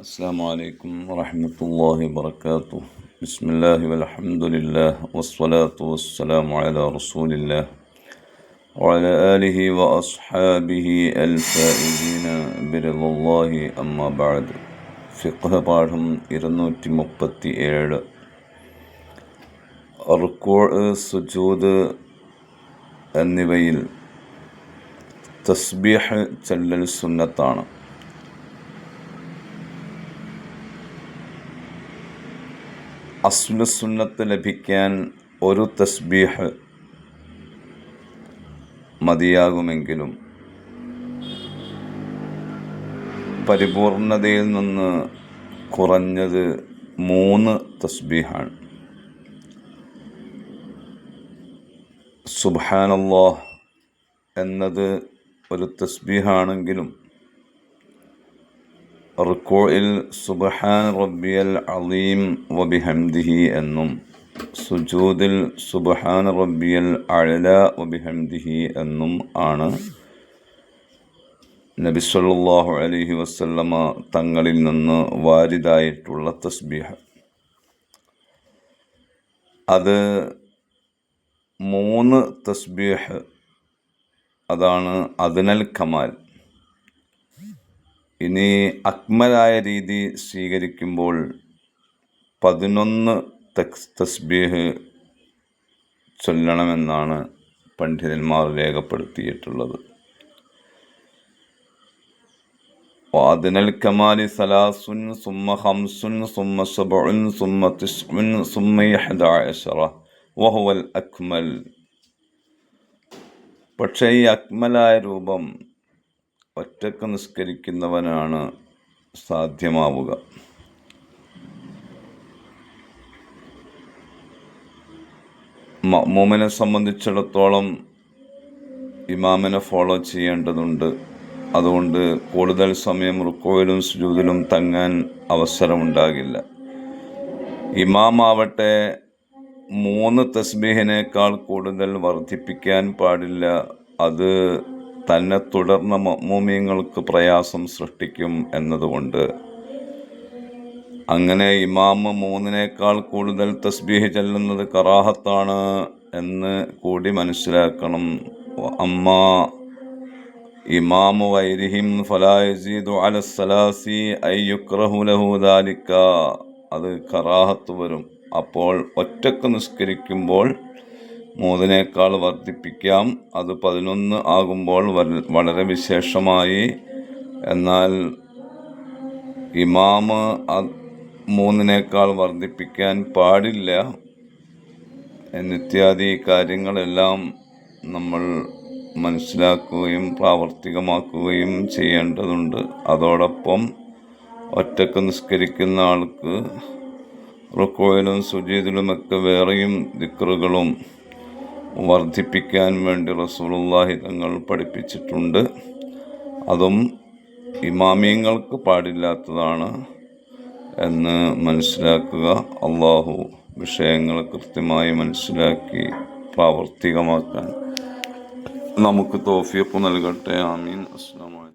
السلام عليكم ورحمة الله وبركاته بسم الله والحمد لله والصلاة والسلام على رسول الله وعلى آله وأصحابه الفائزين برضا الله أما بعد ഫിഖ് പാഠം ഇരുന്നൂറ്റി മുപ്പത്തി ഏഴ് റുക്കോൾ സുജൂദ് എന്നിവയിൽ തസ്ബീഹ് ചെല്ലൽ സുന്നത്താണ് അസ്ലുസുന്നത്ത് ലഭിക്കാൻ ഒരു തസ്ബീഹ് മതിയാകുമെങ്കിലും പരിപൂർണതയിൽ നിന്ന് കുറഞ്ഞത് മൂന്ന് തസ്ബീഹാണ്. സുബാനല്ലാഹ് എന്നത് ഒരു തസ്ബീഹാണെങ്കിലും റുക്കോയിൽ സുബഹാൻ റബ്ബിയൽ അലീം വബിഹംദിഹി എന്നും സുജൂദിൽ സുബഹാൻ റബ്ബിയൽ അഴല വബിഹംദിഹി എന്നും ആണ്. നബി സല്ലാഹു അലഹി വസല്ലമ തങ്ങളിൽ നിന്ന് വാരിതായിട്ടുള്ള തസ്ബീഹ്. അത് മൂന്ന് തസ്ബീഹ്. അതാണ് അതിനൽ കമാൽ. ഇനി അക്മലായ രീതി സ്വീകരിക്കുമ്പോൾ പതിനൊന്ന് തസ്ബീഹ് ചൊല്ലണമെന്നാണ് പണ്ഡിതന്മാർ രേഖപ്പെടുത്തിയിട്ടുള്ളത്. വാദിനൽ കമാലി സലാസുൻ സുമ്മ ഹംസുൻ സുമ്മ സബുൻ സുമ്മ തിസ്ഉൻ സുമ്മ വഹുവൽ അക്മൽ. പക്ഷേ ഈ അക്മലായ രൂപം ഒറ്റയ്ക്ക് നിസ്കരിക്കുന്നവനാണ് സാധ്യമാവുക. മമ്മൂമിനെ സംബന്ധിച്ചിടത്തോളം ഇമാമിനെ ഫോളോ ചെയ്യേണ്ടതുണ്ട്. അതുകൊണ്ട് കൂടുതൽ സമയം റുക്കോയിലും സുജൂതിലും തങ്ങാൻ അവസരമുണ്ടാകില്ല. ഇമാമാവട്ടെ മൂന്ന് തസ്ബീഹിനേക്കാൾ കൂടുതൽ വർദ്ധിപ്പിക്കാൻ പാടില്ല. അത് തന്നെ തുടർന്ന മമ്മൂമിയങ്ങൾക്ക് പ്രയാസം സൃഷ്ടിക്കും എന്നതുകൊണ്ട്. അങ്ങനെ ഇമാമ് മൂന്നിനേക്കാൾ കൂടുതൽ തസ്ബീഹ് ചെല്ലുന്നത് കറാഹത്താണ് എന്ന് കൂടി മനസ്സിലാക്കണം. അമ്മ ഇമാമു വൈരിഹിം ഫലായസീദു അലസലാസി അയ്യുക്രഹു ലഹു ദാലിക്ക. അത് കറാഹത്ത് വരും. അപ്പോൾ ഒറ്റയ്ക്ക് നിസ്കരിക്കുമ്പോൾ മൂന്നിനേക്കാൾ വർദ്ധിപ്പിക്കാം. അത് പതിനൊന്ന് ആകുമ്പോൾ വളരെ വിശേഷമായി. എന്നാൽ ഇമാമ് മൂന്നിനേക്കാൾ വർദ്ധിപ്പിക്കാൻ പാടില്ല. എന്നിത്യാദി കാര്യങ്ങളെല്ലാം നമ്മൾ മനസ്സിലാക്കുകയും പ്രാവർത്തികമാക്കുകയും ചെയ്യേണ്ടതുണ്ട്. അതോടൊപ്പം ഒറ്റയ്ക്ക് നിസ്കരിക്കുന്ന ആൾക്ക് റുക്കോയിലും സുജീതിലുമൊക്കെ വേറെയും ദിക്റുകളും വർദ്ധിപ്പിക്കാൻ വേണ്ടി റസൂലുള്ളാഹി തങ്ങൾ പഠിപ്പിച്ചിട്ടുണ്ട്. അതും ഇമാമിയങ്ങൾക്ക് പാടില്ലാത്തതാണ് എന്ന് മനസ്സിലാക്കുക. അള്ളാഹു വിഷയങ്ങൾ കൃത്യമായി മനസ്സിലാക്കി പ്രാവർത്തികമാക്കാൻ നമുക്ക് തോഫിയപ്പ് നൽകട്ടെ. ആമീൻ. അസ്ലാം